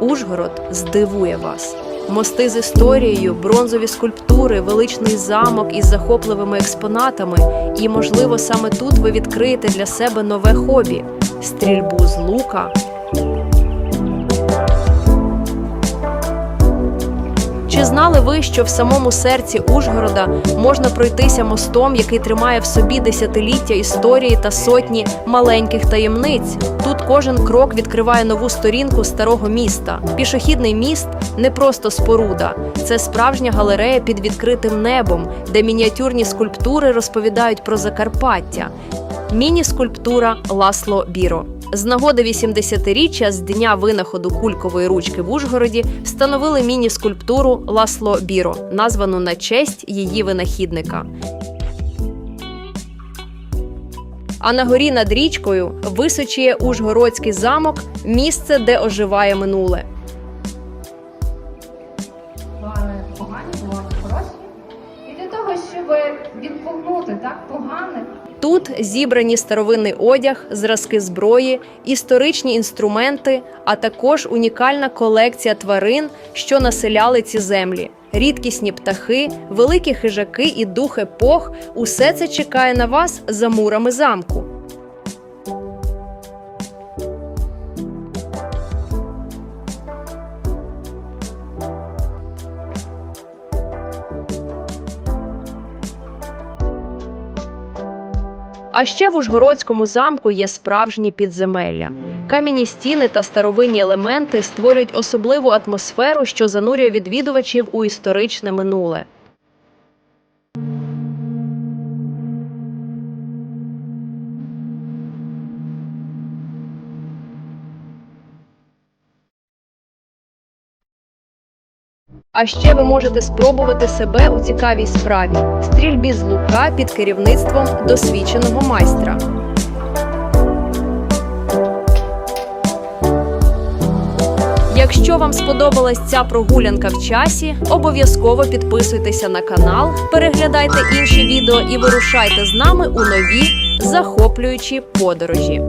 Ужгород здивує вас. Мости з історією, бронзові скульптури, величний замок із захопливими експонатами. І, можливо, саме тут ви відкриєте для себе нове хобі стрільбу з лука. Чи знали ви, що в самому серці Ужгорода можна пройтися мостом, який тримає в собі десятиліття історії та сотні маленьких таємниць? Тут кожен крок відкриває нову сторінку старого міста. Пішохідний міст не просто споруда, це справжня галерея під відкритим небом, де мініатюрні скульптури розповідають про Закарпаття. Міні-скульптура Ласло Біро. З нагоди 80-річчя з дня винаходу кулькової ручки в Ужгороді встановили міні-скульптуру Ласло Біро, названу на честь її винахідника. А на горі над річкою височіє Ужгородський замок, місце, де оживає минуле. Бували погані, хороші. І для того, щоб відпугнути так погане, Тут зібрані старовинний одяг, зразки зброї, історичні інструменти, а також унікальна колекція тварин, що населяли ці землі. Рідкісні птахи, великі хижаки і дух епох усе це чекає на вас за мурами замку. А ще в Ужгородському замку є справжні підземелля. Кам'яні стіни та старовинні елементи створюють особливу атмосферу, що занурює відвідувачів у історичне минуле. А ще ви можете спробувати себе у цікавій справі стрільбі з лука під керівництвом досвідченого майстра. Якщо вам сподобалась ця прогулянка в часі, обов'язково підписуйтеся на канал, переглядайте інші відео і вирушайте з нами у нові захоплюючі подорожі.